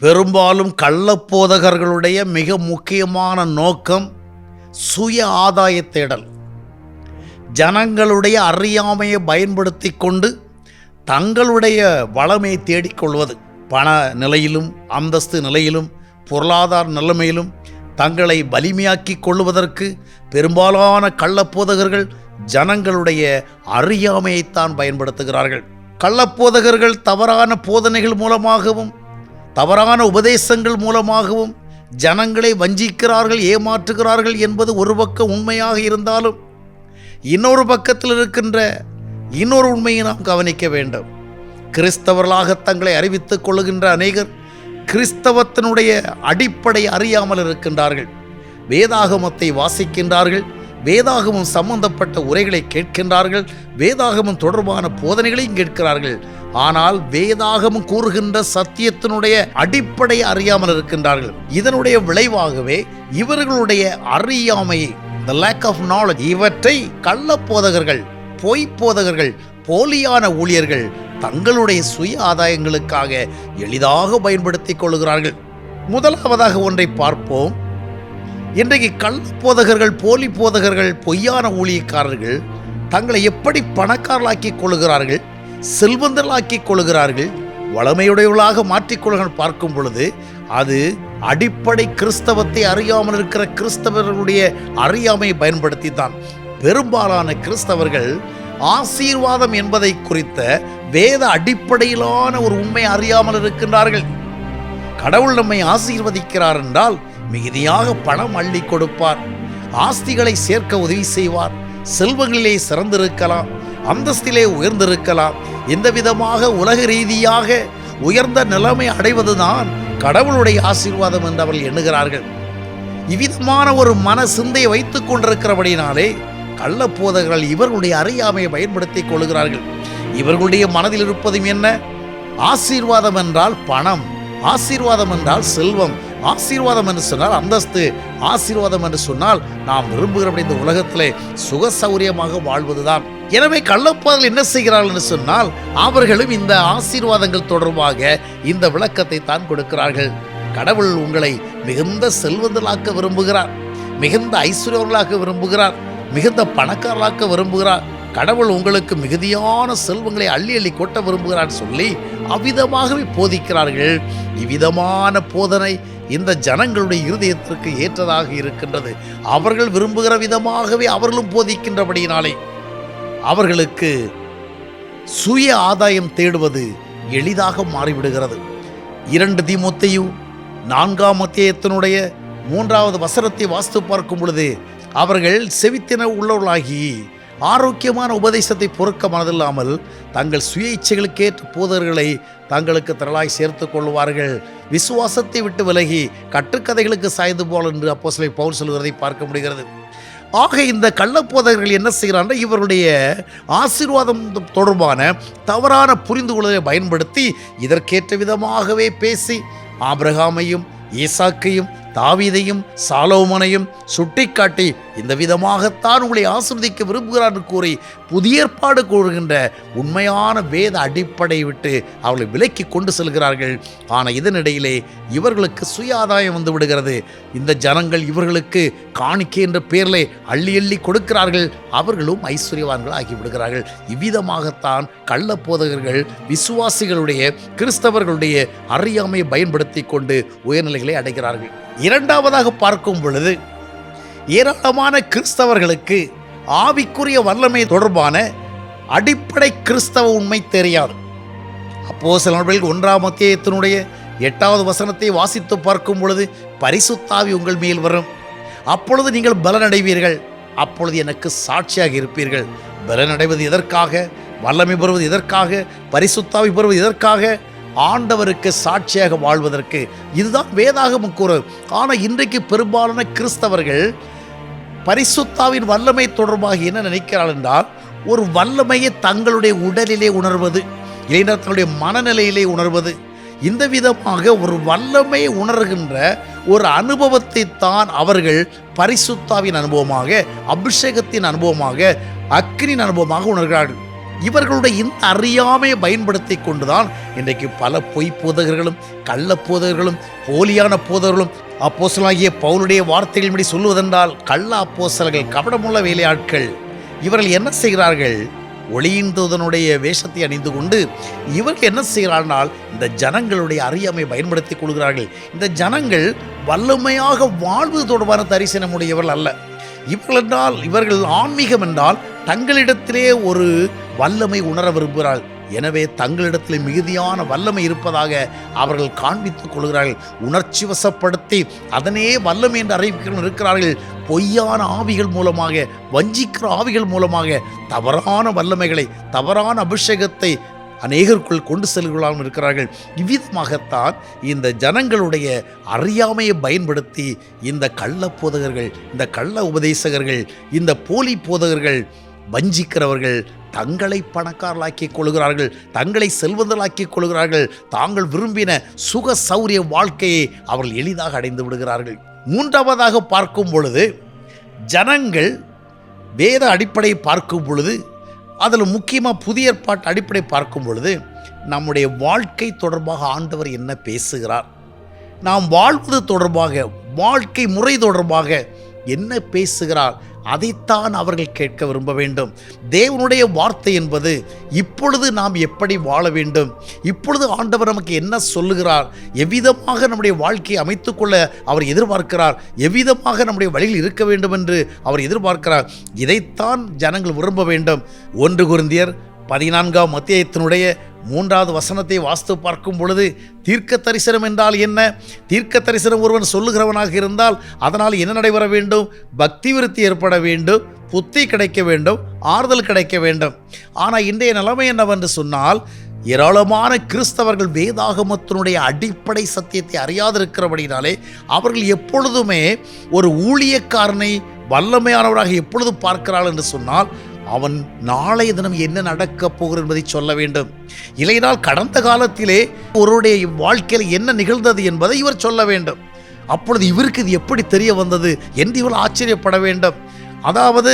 பெரும்பாலும் கள்ளப்போதகர்களுடைய மிக முக்கியமான நோக்கம் சுய ஆதாய தேடல். ஜனங்களுடைய அறியாமையை பயன்படுத்தி கொண்டு தங்களுடைய வளமையை தேடிக்கொள்வது பண நிலையிலும் அந்தஸ்து நிலையிலும் பொருளாதார நிலைமையிலும் தங்களை வலிமையாக்கி கொள்வதற்கு பெரும்பாலான கள்ளப்போதகர்கள் ஜனங்களுடைய அறியாமையைத்தான் பயன்படுத்துகிறார்கள். கள்ளப்போதகர்கள் தவறான போதனைகள் மூலமாகவும் தவறான உபதேசங்கள் மூலமாகவும் ஜனங்களை வஞ்சிக்கிறார்கள் ஏமாற்றுகிறார்கள் என்பது ஒரு பக்கம் உண்மையாக இருந்தாலும் இன்னொரு பக்கத்தில் இருக்கின்ற இன்னொரு உண்மையை நாம் கவனிக்க வேண்டும். கிறிஸ்தவர்களாக தங்களை அறிவித்துக் கொள்ளுகின்ற அநேகர் கிறிஸ்தவத்தினுடைய அடிப்படை அறியாமல் இருக்கின்றார்கள். வேதாகமத்தை வாசிக்கின்றார்கள் வேதாகமம் சம்பந்தப்பட்ட உரைகளை கேட்கின்றார்கள் வேதாகமம் தொடர்பான போதனைகளையும் கேட்கிறார்கள். ஆனால் வேதாகம் கூறுகின்ற சத்தியத்தினுடைய அடிப்படை அறியாமல் இருக்கின்றார்கள். இதனுடைய விளைவாகவே இவர்களுடைய அறியாமையை த லேக் ஆஃப் நாலேஜ் இவற்றை கள்ள போதகர்கள் பொய் போதகர்கள் போலியான ஊழியர்கள் தங்களுடைய சுய ஆதாயங்களுக்காக எளிதாக பயன்படுத்திக் கொள்கிறார்கள். முதலாவதாக ஒன்றை பார்ப்போம். இன்றைக்கு கள்ள போதகர்கள் போலி போதகர்கள் பொய்யான ஊழியக்காரர்கள் தங்களை எப்படி பணக்காரர்களாக்கிக் கொள்கிறார்கள்? செல்வந்தர்களாக்கிக் கொள்கிறார்கள் வளமையுடையவர்களாக மாற்றிக்கொள்கிறார்கள் பார்க்கும் பொழுது அது அடிப்படை கிறிஸ்தவத்தை அறியாமல் இருக்கிற கிறிஸ்தவர்களுடைய அறியாமையை பயன்படுத்தி தான் பெரும்பாலான கிறிஸ்தவர்கள் ஆசீர்வாதம் என்பதை குறித்த வேத அடிப்படையிலான ஒரு உண்மை அறியாமல் இருக்கின்றார்கள். கடவுள் நம்மை ஆசீர்வதிக்கிறார் என்றால் மிகுதியாக பணம் அள்ளி கொடுப்பார். ஆஸ்திகளை சேர்க்க உதவி செய்வார். செல்வங்களிலே சிறந்திருக்கலாம். அந்தஸ்திலே உயர்ந்திருக்கலாம். இந்த விதமாக உலக ரீதியாக உயர்ந்த நிலைமை அடைவதுதான் கடவுளுடைய ஆசீர்வாதம் என்று அவர்கள் எண்ணுகிறார்கள். இவ்விதமான ஒரு மன சிந்தையை வைத்துக் கொண்டிருக்கிறபடினாலே கள்ளப்போதகர்கள் இவர்களுடைய அறியாமையை பயன்படுத்திக் கொள்கிறார்கள். இவர்களுடைய மனதில் இருப்பதும் என்ன? ஆசீர்வாதம் என்றால் பணம் ஆசீர்வாதம் என்றால் செல்வம் ஆசீர்வாதம் என்று சொன்னால் அந்தஸ்து ஆசீர்வாதம் என்று சொன்னால் நாம் விரும்புகிறபடி இந்த உலகத்திலே சுக சௌரியமாக வாழ்வதுதான். எனவே கள்ளப்பாதல் என்ன செய்கிறார்கள் என்று சொன்னால் அவர்களும் இந்த ஆசீர்வாதங்கள் தொடர்பாக இந்த விளக்கத்தை தான் கொடுக்கிறார்கள். கடவுள் உங்களை மிகுந்த செல்வந்தலாக்க விரும்புகிறார் மிகுந்த ஐஸ்வர்யவர்களாக்க விரும்புகிறார் மிகுந்த பணக்காரர்களாக்க விரும்புகிறார். கடவுள் உங்களுக்கு மிகுதியான செல்வங்களை அள்ளி அள்ளி கொட்ட விரும்புகிறார் சொல்லி அவ்விதமாகவே போதிக்கிறார்கள். இவ்விதமான போதனை இந்த ஜனங்களுடைய இருதயத்திற்கு ஏற்றதாக இருக்கின்றது. அவர்கள் விரும்புகிற விதமாகவே அவர்களும் போதிக்கின்றபடியினாலே அவர்களுக்கு சுய ஆதாயம் தேடுவது எளிதாக மாறிவிடுகிறது. இரண்டு திமுத்தையும் நான்காம் அத்தியத்தினுடைய மூன்றாவது வசனத்தை வாஸ்து பார்க்கும் பொழுது அவர்கள் செவித்தின உள்ளவர்களாகி ஆரோக்கியமான உபதேசத்தை பொறுக்க மனதில்லாமல் தங்கள் சுய இச்சைகளுக்கேற்ற போதர்களை தங்களுக்கு திரளாய் சேர்த்து கொள்வார்கள். விசுவாசத்தை விட்டு விலகி கட்டுக்கதைகளுக்கு சாய்ந்து போல் என்று அப்போ சிலை பவுல் சொல்கிறதை பார்க்க முடிகிறது. ஆக இந்த கள்ளப்போதகர்கள் என்ன செய்கிறாங்க இவருடைய ஆசீர்வாதம் தொடர்பான தவறான புரிந்து கொள்வதை பயன்படுத்தி இதற்கேற்ற விதமாகவே பேசி ஆபிரகாமையும் ஈசாக்கையும் தாவீதையும் சாலோமனையும் சுட்டிக்காட்டி இந்த விதமாகத்தான் உங்களை ஆசிர்வதிக்க விரும்புகிறார் என்று கூறி புதிய ஏற்பாடு கூறுகின்ற உண்மையான வேத அடிப்படை விட்டு அவர்களை விலக்கி கொண்டு செல்கிறார்கள். ஆனால் இதனிடையிலே இவர்களுக்கு சுய ஆதாயம் வந்து விடுகிறது. இந்த ஜனங்கள் இவர்களுக்கு காணிக்கை என்ற பெயரிலே அள்ளி அள்ளி கொடுக்கிறார்கள். அவர்களும் ஐஸ்வர்யவான்கள் ஆகிவிடுகிறார்கள் இவ்விதமாகத்தான் கள்ள போதகர்கள் விசுவாசிகளுடைய கிறிஸ்தவர்களுடைய அறியாமையை பயன்படுத்தி கொண்டு உயர்நிலைகளை அடைகிறார்கள். இரண்டாவதாக பார்க்கும் பொழுது ஏராளமான கிறிஸ்தவர்களுக்கு ஆவிக்குரிய வல்லமை தொடர்பான அடிப்படை கிறிஸ்தவ உண்மை தெரியாது. அப்போ சில நபர்கள் ஒன்றாம் அத்தியாயத்தினுடைய எட்டாவது வசனத்தை வாசித்து பார்க்கும் பொழுது பரிசுத்தாவி உங்கள் மேல் வரும். அப்பொழுது நீங்கள் பலனடைவீர்கள். அப்பொழுது எனக்கு சாட்சியாக இருப்பீர்கள். பலனடைவது எதற்காக? வல்லமை பெறுவது எதற்காக? பரிசுத்தாவி பெறுவது எதற்காக? ஆண்டவருக்கு சாட்சியாக வாழ்வதற்கு. இதுதான் வேதாகமும் கூறு ஆனால் இன்றைக்கு பெரும்பாலான கிறிஸ்தவர்கள் பரிசுத்தாவின் வல்லமை தொடர்பாக என்ன நினைக்கிறாள் என்றால் ஒரு வல்லமையை தங்களுடைய உடலிலே உணர்வது இளைஞர் தங்களுடைய மனநிலையிலே உணர்வது. இந்த விதமாக ஒரு வல்லமை உணர்கின்ற ஒரு அனுபவத்தை தான் அவர்கள் பரிசுத்தாவின் அனுபவமாக அபிஷேகத்தின் அனுபவமாக அக்னின் அனுபவமாக உணர்கிறார்கள். இவர்களுடைய இந்த அறியாமையை பயன்படுத்தி கொண்டுதான் இன்றைக்கு பல பொய் போதகர்களும் கள்ள போதகர்களும் போலியான போதகர்களும் அப்போசலாகிய பவுலுடைய வார்த்தைகளின்படி சொல்லுவதென்றால் கள்ள அப்போசல்கள் கபடமுள்ள வேலையாட்கள். இவர்கள் என்ன செய்கிறார்கள்? ஒளியின்றதனுடைய வேஷத்தை அணிந்து கொண்டு இவர்கள் என்ன செய்கிறார்கள் இந்த ஜனங்களுடைய அறியாமை பயன்படுத்தி கொள்கிறார்கள். இந்த ஜனங்கள் வல்லமையாக வாழ்வது தொடர்பான தரிசனமுடையவர்கள் அல்ல. இவர்கள் என்றால் இவர்கள் ஆன்மீகம் என்றால் தங்களிடத்திலே ஒரு வல்லமை உணர விரும்புகிறார்கள். எனவே தங்களிடத்தில் மிகுதியான வல்லமை இருப்பதாக அவர்கள் காண்பித்துக் கொள்கிறார்கள். உணர்ச்சி வசப்படுத்தி அதனே வல்லமை என்று அறிவிக்கிறவர்கள் இருக்கிறார்கள். பொய்யான ஆவிகள் மூலமாக வஞ்சிக்கிற ஆவிகள் மூலமாக தவறான வல்லமைகளை தவறான அபிஷேகத்தை அநேகருக்குள் கொண்டு செல்கிறார்கள் இருக்கிறார்கள். இவ்விதமாகத்தான் இந்த ஜனங்களுடைய அறியாமையை பயன்படுத்தி இந்த கள்ள போதகர்கள் இந்த கள்ள உபதேசகர்கள் இந்த போலி போதகர்கள் வஞ்சிக்கிறவர்கள் தங்களை பணக்காரர்களாக்கிக் கொள்கிறார்கள் தங்களை செல்வந்தர்களாக்கிக் கொள்கிறார்கள் தாங்கள் விரும்பின சுக சௌரிய வாழ்க்கையை அவர்கள் எளிதாக அடைந்து விடுகிறார்கள். மூன்றாவதாக பார்க்கும் பொழுது ஜனங்கள் வேத அடிப்படையை பார்க்கும் பொழுது அதில் முக்கியமாக புதிய ஏற்பாட்டு அடிப்படை பார்க்கும் பொழுது நம்முடைய வாழ்க்கை தொடர்பாக ஆண்டவர் என்ன பேசுகிறார்? நாம் வாழ்வது தொடர்பாக வாழ்க்கை முறை தொடர்பாக என்ன பேசுகிறார்? அதைத்தான் அவர்கள் கேட்க விரும்ப வேண்டும். தேவனுடைய வார்த்தை என்பது இப்பொழுது நாம் எப்படி வாழ வேண்டும்? இப்பொழுது ஆண்டவர் நமக்கு என்ன சொல்லுகிறார்? எவ்விதமாக நம்முடைய வாழ்க்கையை அமைத்துக்கொள்ள அவர் எதிர்பார்க்கிறார்? எவ்விதமாக நம்முடைய வழியில் இருக்க வேண்டும் என்று அவர் எதிர்பார்க்கிறார்? இதைத்தான் ஜனங்கள் விரும்ப வேண்டும். ஒன்று குருந்தியர் பதினான்காம் மத்தியத்தினுடைய மூன்றாவது வசனத்தை வாஸ்து பார்க்கும் பொழுது தீர்க்க தரிசனம் என்றால் என்ன? தீர்க்க தரிசனம் ஒருவன் சொல்லுகிறவனாக இருந்தால் அதனால் என்ன நடைபெற வேண்டும்? பக்தி விருத்தி ஏற்பட வேண்டும் புத்தி கிடைக்க வேண்டும் ஆறுதல் கிடைக்க வேண்டும். ஆனால் இன்றைய நிலைமை என்னவென்று சொன்னால் ஏராளமான கிறிஸ்தவர்கள் வேதாகமத்தினுடைய அடிப்படை சத்தியத்தை அறியாதிருக்கிறபடினாலே அவர்கள் எப்பொழுதுமே ஒரு ஊழியக்காரனை வல்லமையானவராக எப்பொழுது பார்க்கிறாள் என்று சொன்னால் அவன் நாளைய தினம் என்ன நடக்கப் போகிறது என்பதை சொல்ல வேண்டும். இல்லைனால் கடந்த காலத்திலே ஒருவருடைய வாழ்க்கையில் என்ன நிகழ்ந்தது என்பதை இவர் சொல்ல வேண்டும். அப்பொழுது இவருக்கு இது எப்படி தெரிய வந்தது என்று இவர் ஆச்சரியப்பட வேண்டும். அதாவது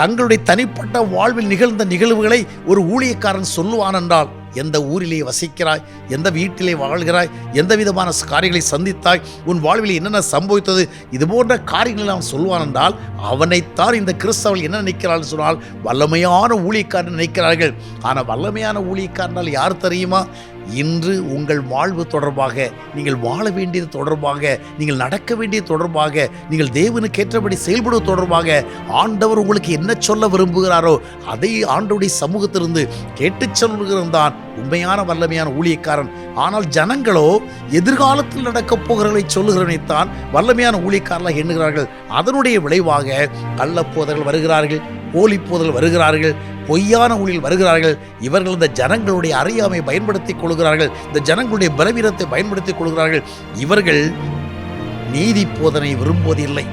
தங்களுடைய தனிப்பட்ட வாழ்வில் நிகழ்ந்த நிகழ்வுகளை ஒரு ஊழியக்காரன் சொல்லுவான் என்றால் எந்த ஊரிலே வசிக்கிறாய்? எந்த வீட்டிலே வாழ்கிறாய்? எந்த விதமான காரியங்களை சந்தித்தாய்? உன் வாழ்வில் என்னென்ன சம்பவித்தது? இது போன்ற காரியங்களை அவன் சொல்வான் என்றால் அவனைத்தான் இந்த கிறிஸ்தவர்கள் என்ன நினைக்கிறாள் சொன்னால் வல்லமையான ஊழியக்காரன் நினைக்கிறார்கள். ஆனால் வல்லமையான ஊழியக்காரனால் யார் தெரியுமா? இன்று உங்கள் வாழ்வு தொடர்பாக நீங்கள் வாழ வேண்டியது தொடர்பாக நீங்கள் நடக்க வேண்டியது தொடர்பாக நீங்கள் தேவனுக்கு ஏற்றபடி செயல்படுவது தொடர்பாக ஆண்டவர் உங்களுக்கு என்ன சொல்ல விரும்புகிறாரோ அதை ஆண்டவுடைய சமூகத்திலிருந்து கேட்டுச் சொல்கிறந்தான் உண்மையான வல்லமையான ஊழியக்காரன். ஆனால் ஜனங்களோ எதிர்காலத்தில் நடக்கப் போகிறவர்களை சொல்லுகிறவனைத்தான் வல்லமையான ஊழியக்காரர்களாக எண்ணுகிறார்கள். அதனுடைய விளைவாக கள்ளப்போதர்கள் வருகிறார்கள் போலிப்போதல் வருகிறார்கள் பொய்யான ஊழில் வருகிறார்கள். இவர்கள் இந்த ஜனங்களுடைய அறியாமை பயன்படுத்திக் கொள்கிறார்கள் இந்த ஜனங்களுடைய பலவீனத்தை பயன்படுத்திக் கொள்கிறார்கள். இவர்கள் நீதி போதனை விரும்புவதில்லை.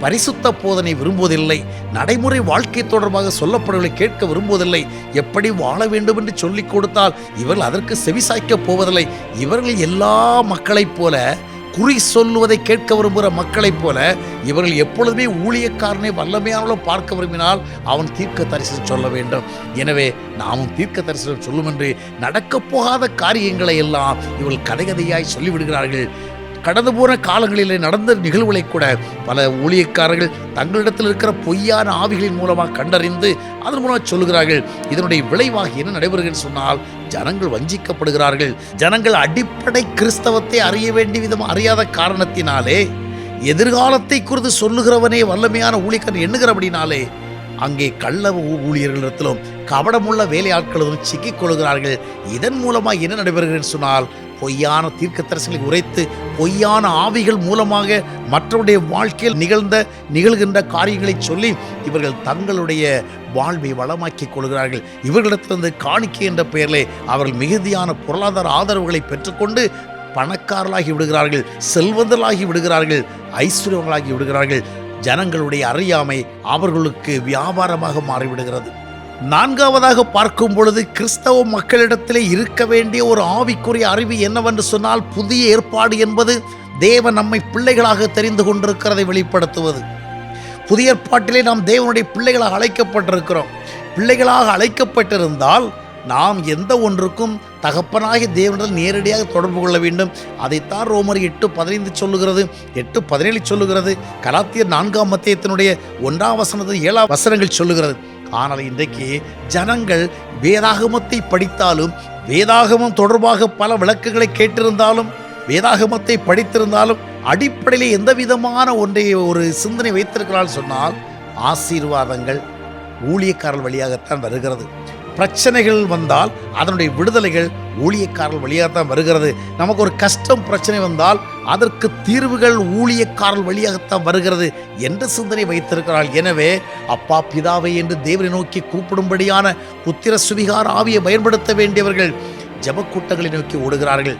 பரிசுத்த போதனை விரும்புவதில்லை. நடைமுறை வாழ்க்கை தொடர்பாக சொல்லப்படுவதை கேட்க விரும்புவதில்லை. எப்படி வாழ வேண்டும் என்று சொல்லிக் கொடுத்தால் இவர்கள் அதற்கு செவிசாய்க்கப் போவதில்லை. இவர்கள் எல்லா மக்களைப் போல குறி சொல்லுவதை கேட்க விரும்புகிற மக்களைப் போல இவர்கள் எப்பொழுதுமே ஊழியக்காரனை வல்லமையானவளோ பார்க்க விரும்பினால் அவன் தீர்க்க தரிசனம் சொல்ல வேண்டும். எனவே நாமும் தீர்க்க தரிசனம் சொல்லும் என்று நடக்கப் போகாத காரியங்களை எல்லாம் இவள் கதை கதையாய் சொல்லிவிடுகிறார்கள். கடந்து போன காலங்களிலே நடந்த நிகழ்வுகளை கூட பல ஊழியக்காரர்கள் தங்களிடத்தில் இருக்கிற பொய்யான ஆவிகளின் மூலமாக கண்டறிந்து அதன் மூலமாக சொல்லுகிறார்கள். இதனுடைய விளைவாக என்ன நடைபெறுகிறது சொன்னால் ஜனங்கள் வஞ்சிக்கப்படுகிறார்கள். ஜனங்கள் அடிப்படை கிறிஸ்தவத்தை அறிய வேண்டிய விதம் அறியாத காரணத்தினாலே எதிர்காலத்தை குறித்து சொல்லுகிறவனே வல்லமையான ஊழியக்காரன் எண்ணுகிறபடினாலே அங்கே கள்ள ஊழியர்களிடத்திலும் கபடமுள்ள வேலையாட்களிலும் சிக்கிக் கொள்கிறார்கள் இதன் மூலமாக என்ன நடைபெறுகிறேன் சொன்னால் பொய்யான தீர்க்கதரிசனங்களை உரைத்து பொய்யான ஆவிகள் மூலமாக மற்றவருடைய வாழ்க்கையில் நிகழ்ந்த நிகழ்கின்ற காரியங்களை சொல்லி இவர்கள் தங்களுடைய வாழ்வை வளமாக்கிக் கொள்கிறார்கள். இவர்களிடத்திலிருந்து காணிக்கை என்ற பெயரிலே அவர்கள் மிகுதியான பொருளாதார ஆதரவுகளை பெற்றுக்கொண்டு பணக்காரர்களாகி விடுகிறார்கள் செல்வந்தர்களாகி விடுகிறார்கள் ஐஸ்வர்யங்களாகி விடுகிறார்கள். ஜனங்களுடைய அறியாமை அவர்களுக்கு வியாபாரமாக மாறிவிடுகிறது. நான்காவதாக பார்க்கும் பொழுது கிறிஸ்தவ மக்களிடத்திலே இருக்க வேண்டிய ஒரு ஆவிக்குரிய அறிவு என்னவென்று சொன்னால் புதிய ஏற்பாடு என்பது தேவன் நம்மை பிள்ளைகளாக தெரிந்து கொண்டிருக்கிறதை வெளிப்படுத்துவது. புதிய ஏற்பாட்டிலே நாம் தேவனுடைய பிள்ளைகளாக அழைக்கப்பட்டிருக்கிறோம். பிள்ளைகளாக அழைக்கப்பட்டிருந்தால் நாம் எந்த ஒன்றுக்கும் தகப்பனாகி தேவனிடம் நேரடியாக தொடர்பு கொள்ள வேண்டும். அதைத்தான் ரோமர் எட்டு பதினைந்து சொல்லுகிறது. எட்டு பதினேழு சொல்லுகிறது. கலாத்தியர் நான்காம் மத்தியத்தினுடைய ஒன்றாம் வசனத்தில் ஏழாம் வசனங்கள் சொல்லுகிறது. ஆனால் இன்றைக்கு ஜனங்கள் வேதாகமத்தை படித்தாலும் வேதாகமம் தொடர்பாக பல விளக்குகளை கேட்டிருந்தாலும் வேதாகமத்தை படித்திருந்தாலும் அடிப்படையில் எந்த விதமான ஒன்றை ஒரு சிந்தனை வைத்திருக்கிறாள் சொன்னால் ஆசீர்வாதங்கள் ஊழியக்காரர் வழியாகத்தான் வருகிறது. பிரச்சனைகள் வந்தால் அதனுடைய விடுதலைகள் ஊழியக்காரர்கள் வழியாக தான் வருகிறது. நமக்கு ஒரு கஷ்டம் பிரச்சனை வந்தால் அதற்கு தீர்வுகள் ஊழியக்காரர்கள் வழியாகத்தான் வருகிறது என்ற சிந்தனை வைத்திருக்கிறாள் எனவே அப்பா பிதாவை என்று தேவனை நோக்கி கூப்பிடும்படியான புத்திர சுவிகார ஆவியை பயன்படுத்த வேண்டியவர்கள் ஜபக்கூட்டங்களை நோக்கி ஓடுகிறார்கள்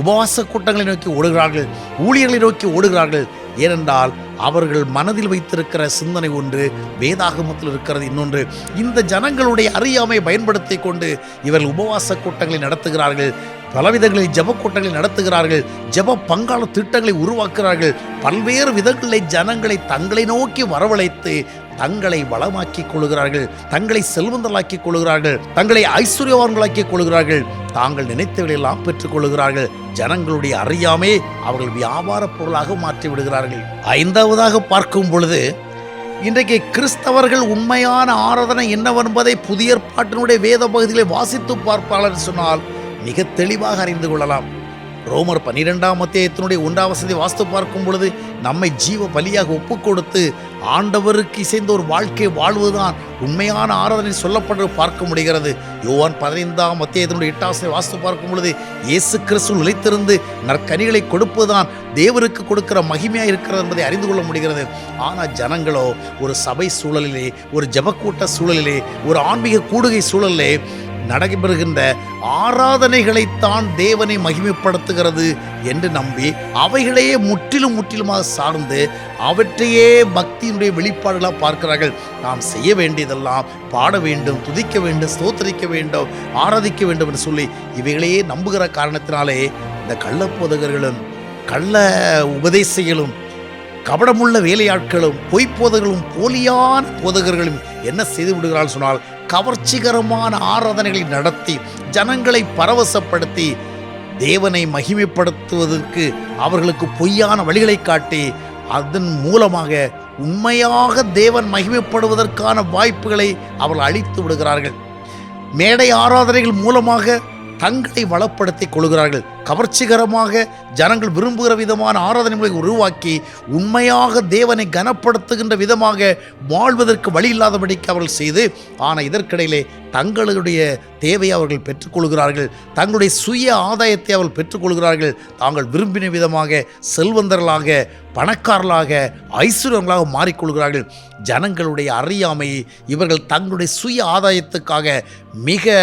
உபவாச கூட்டங்களை நோக்கி ஓடுகிறார்கள் ஊழியர்களை நோக்கி ஓடுகிறார்கள். ஏனென்றால் அவர்கள் மனதில் வைத்திருக்கிற சிந்தனை ஒன்று வேதாகமத்தில் இருக்கிறது இன்னொன்று. இந்த ஜனங்களுடைய அறியாமை பயன்படுத்தி கொண்டு இவர்கள் உபவாச கூட்டங்களை நடத்துகிறார்கள் பலவிதங்களில் ஜப கூட்டங்களை நடத்துகிறார்கள் ஜப பங்காள திட்டங்களை உருவாக்குகிறார்கள். பல்வேறு விதங்களில் ஜனங்களை தங்களை நோக்கி வரவழைத்து தங்களை வளமாக்கிக் கொள்கிறார்கள் தங்களை செல்வந்தலாக்கிக் கொள்கிறார்கள் தங்களை ஐஸ்வர்யவான்களாக்கிக் கொள்கிறார்கள் தாங்கள் நினைத்தவர்களெல்லாம் பெற்றுக் கொள்கிறார்கள் ஜனங்களுடைய அறியாமே அவர்கள் வியாபார பொருளாக மாற்றி விடுகிறார்கள். ஐந்தாவதாக பார்க்கும் பொழுது இன்றைக்கு கிறிஸ்தவர்கள் உண்மையான ஆராதனை என்னவென்பதை புதிய ஏற்பாட்டினுடைய வேத பகுதிகளை வாசித்து பார்ப்பாளர் சொன்னால் மிக தெளிவாக அறிந்து கொள்ளலாம். ரோமர் பன்னிரெண்டாம் அத்தியாயத்தினுடைய ஒன்றாம் வசதி வாஸ்து பார்க்கும் பொழுது நம்மை ஜீவ பலியாக ஒப்பு கொடுத்து ஆண்டவருக்கு இசைந்த ஒரு வாழ்க்கை வாழ்வதுதான் உண்மையான ஆராதனை சொல்லப்படுறது பார்க்க முடிகிறது. யோவான் பதினைந்தாம் அத்தியாயத்தினுடைய எட்டாம் வாஸ்து பார்க்கும் பொழுது இயேசு கிறிஸ்து நிலைத்திருந்து நற்கனிகளை கொடுப்பதுதான் தேவருக்கு கொடுக்கிற மகிமையாக இருக்கிறது என்பதை அறிந்து கொள்ள முடிகிறது. ஆனால் ஜனங்களோ ஒரு சபை சூழலிலே ஒரு ஜபக்கூட்ட சூழலிலே ஒரு ஆன்மீக கூடுகை சூழலிலே நடைபெறுகின்ற ஆராதனைகளைத்தான் தேவனை மகிமைப்படுத்துகிறது என்று நம்பி அவைகளையே முற்றிலும் முற்றிலுமாக சார்ந்து அவற்றையே பக்தியினுடைய வெளிப்பாடுகளாக பார்க்கிறார்கள். நாம் செய்ய வேண்டியதெல்லாம் பாட வேண்டும் துதிக்க வேண்டும் ஸ்தோத்தரிக்க வேண்டும் ஆராதிக்க வேண்டும் என்று சொல்லி இவைகளையே நம்புகிற காரணத்தினாலே இந்த கள்ளப்போதகர்களும் கள்ள உபதேசிகளும் கபடமுள்ள வேலையாட்களும் பொய்ப்போதர்களும் போலியான போதகர்களும் என்ன செய்து விடுகிறாள் சொன்னால் கவர்ச்சிகரமான ஆராதனைகளை நடத்தி ஜனங்களை பரவசப்படுத்தி தேவனை மகிமைப்படுத்துவதற்கு அவர்களுக்கு பொய்யான வழிகளை காட்டி அதன் மூலமாக உண்மையாக தேவன் மகிமைப்படுவதற்கான வாய்ப்புகளை அவர்கள் அளித்து விடுகிறார்கள். மேடை ஆராதனைகள் மூலமாக தங்களை வளப்படுத்திக் கொள்கிறார்கள். கவர்ச்சிகரமாக ஜனங்கள் விரும்புகிற விதமான ஆராதனை முறை உருவாக்கி உண்மையாக தேவனை கனப்படுத்துகின்ற விதமாக வாழ்வதற்கு வழி இல்லாதபடிக்கு அவர்கள் செய்து ஆனால் இதற்கிடையிலே தங்களுடைய தேவையை அவர்கள் பெற்றுக்கொள்கிறார்கள் தங்களுடைய சுய ஆதாயத்தை அவர்கள் பெற்றுக்கொள்கிறார்கள் தாங்கள் விரும்பின விதமாக செல்வந்தர்களாக பணக்காரர்களாக ஐஸ்வர்யங்களாக மாறிக்கொள்கிறார்கள். ஜனங்களுடைய அறியாமையை இவர்கள் தங்களுடைய சுய ஆதாயத்துக்காக மிக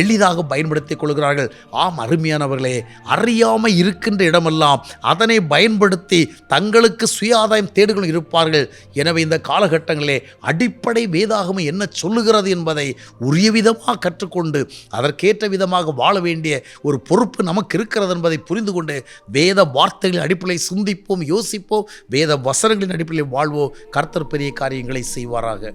எளிதாக பயன்படுத்திக் கொள்கிறார்கள். ஆம் அருமையானவர்களே அறியாமல் இருக்கின்ற இடமெல்லாம் அதனை பயன்படுத்தி தங்களுக்கு சுய ஆதாயம் தேடுகளும் இருப்பார்கள். எனவே இந்த காலகட்டங்களிலே அடிப்படை வேதாகமம் என்ன சொல்லுகிறது என்பதை உரிய விதமாக கற்றுக்கொண்டு அதற்கேற்ற விதமாக வாழ வேண்டிய ஒரு பொறுப்பு நமக்கு இருக்கிறது என்பதை புரிந்து கொண்டு வேத வார்த்தைகளின் அடிப்படையில் சிந்திப்போம் யோசிப்போம் வேத வசனங்களின் அடிப்படையில் வாழ்வோம். கர்த்தர் பெரிய காரியங்களை செய்வாராக.